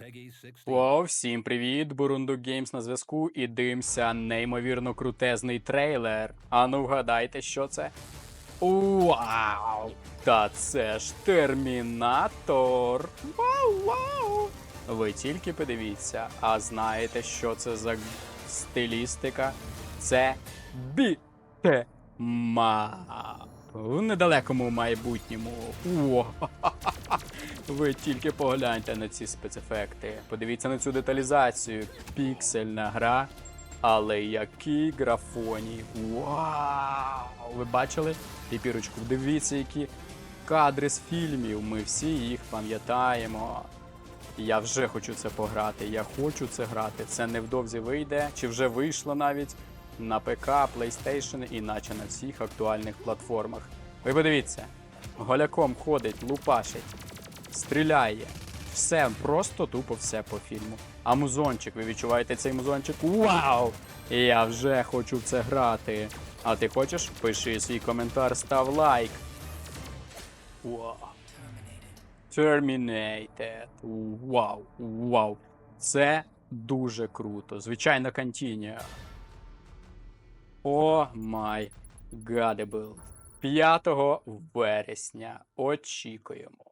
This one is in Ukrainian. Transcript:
Peggy 16. Вау, всім привіт! Бурундук Геймс на зв'язку і дивимося неймовірно крутезний трейлер. А ну вгадайте, що це? Вау! Та це ж Термінатор! Вау, вау! Ви тільки подивіться, а знаєте, що це за стилістика? Це бітема. В недалекому майбутньому. О, ви тільки погляньте на ці спецефекти. Подивіться на цю деталізацію. Піксельна гра. Але які графоні. Вау! Ви бачили? Піпірочку, дивіться, які кадри з фільмів. Ми всі їх пам'ятаємо. Я вже хочу це пограти. Я хочу це грати. Це невдовзі вийде, чи вже вийшло навіть на ПК, PlayStation і наче на всіх актуальних платформах. Ви подивіться, голяком ходить, лупашить, стріляє. Все, просто тупо все по фільму. А музончик, ви відчуваєте цей музончик? Вау! Я вже хочу в це грати. А ти хочеш? Пиши свій коментар, став лайк. Вау. Terminated. Вау, вау. Це дуже круто. Звичайно, континія. О май гадебл. 5 вересня. Очікуємо.